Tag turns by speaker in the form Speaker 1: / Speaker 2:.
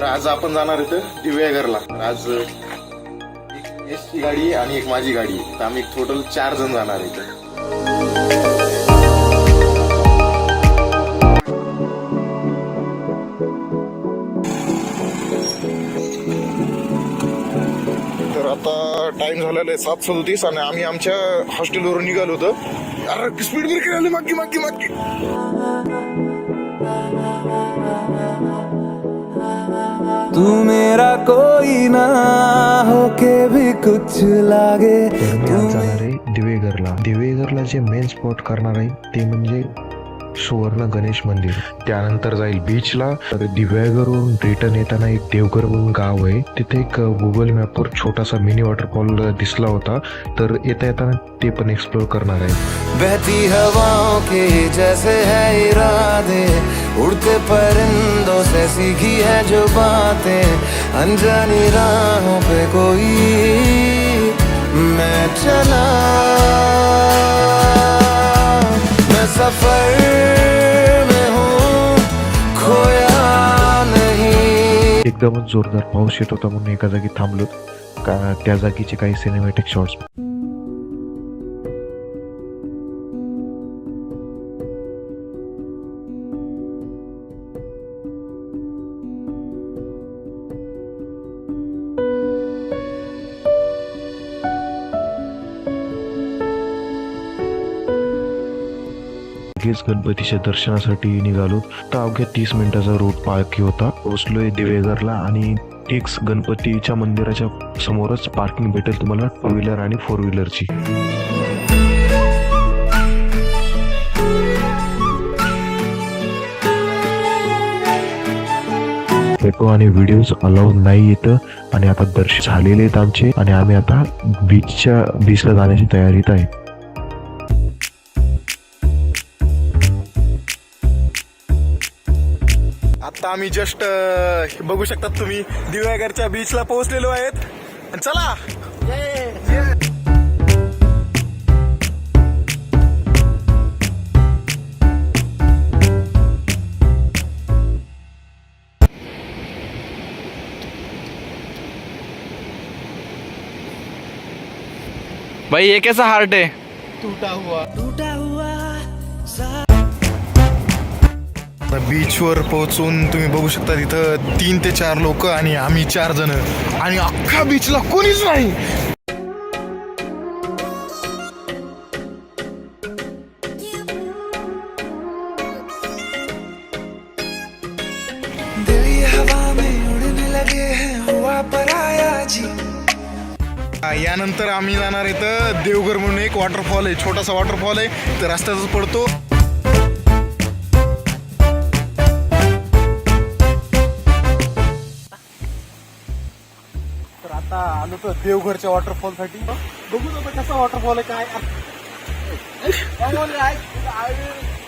Speaker 1: तर आज आपण जाणार इथं दिव्याघरला. तर आज एक एस ची गाडी आहे आणि एक माझी गाडी आहे. तर आम्ही टोटल चार जण जाणार आहे इथं. तर आता टाइम झालेला आहे सात सदतीस आणि आम्ही आमच्या हॉस्टेलवरून निघालो होतो. अरे स्पीड ब्रेकर आले मागे मागे मागे
Speaker 2: तू मेरा कोई ना होके भी कुछ लागे।
Speaker 3: दिवेगरला दिवेगरला जे मेन स्पॉट करणार आहे ते म्हणजे सुवर्ण गणेश मंदिर. त्यानंतर जाईल बीचला तर दिव्यागरून रिटर्न येताना एक देवघर म्हणून गाव आहे. तिथे एक गुगल मॅपवर छोटासा मिनी वॉटरफॉल दिसला होता. तर येता येताना ते पण एक्सप्लोर करणार आहे.
Speaker 2: बहती हवाओं के जैसे है इरादे. उड़ते परिंदों से सीखी है जो बातें. अनजानी राहों पे कोई मैं चला।
Speaker 3: एकदमच जोरदार पाऊस येत होता म्हणून एका जागी थांबलो का त्या जागीचे काही सिनेमॅटिक शॉट्स लगेच गणपतीच्या दर्शनासाठी निघालो. तर अवघ्या तीस मिनिटाचा रूट बाकी होता. पोहोचलोय दिवेघरला आणि टेक्स गणपतीच्या मंदिराच्या समोरच पार्किंग भेटेल तुम्हाला टू व्हीलर आणि फोर व्हीलरची फोटो आणि व्हिडिओज अलाउड नाही येतं आणि आता दर्शन झालेले आहेत आमचे आणि आम्ही आता बीचच्या बीचला जाण्याची तयारीत आहे.
Speaker 1: आम्ही जस्ट बघू शकतात तुम्ही. दिव्यागरच्या बीचला पोहोचलेलो आहेत. चला!
Speaker 4: भाई ये कैसा हार्ट है?
Speaker 1: बीचवर पोहोचून तुम्ही बघू शकता तिथं तीन ते चार लोक आणि आम्ही चार जण. आणि अख्खा बीचला कोणीच नाही. यानंतर आम्ही जाणार इथं देवघर म्हणून एक वॉटरफॉल आहे छोटासा वॉटरफॉल आहे. तर रस्त्यातच पडतो. आलो तर देवघरच्या वॉटरफॉलसाठी बघू आता कसा वॉटरफॉल आहे काय? काय म्हणलेला आहे- आहे-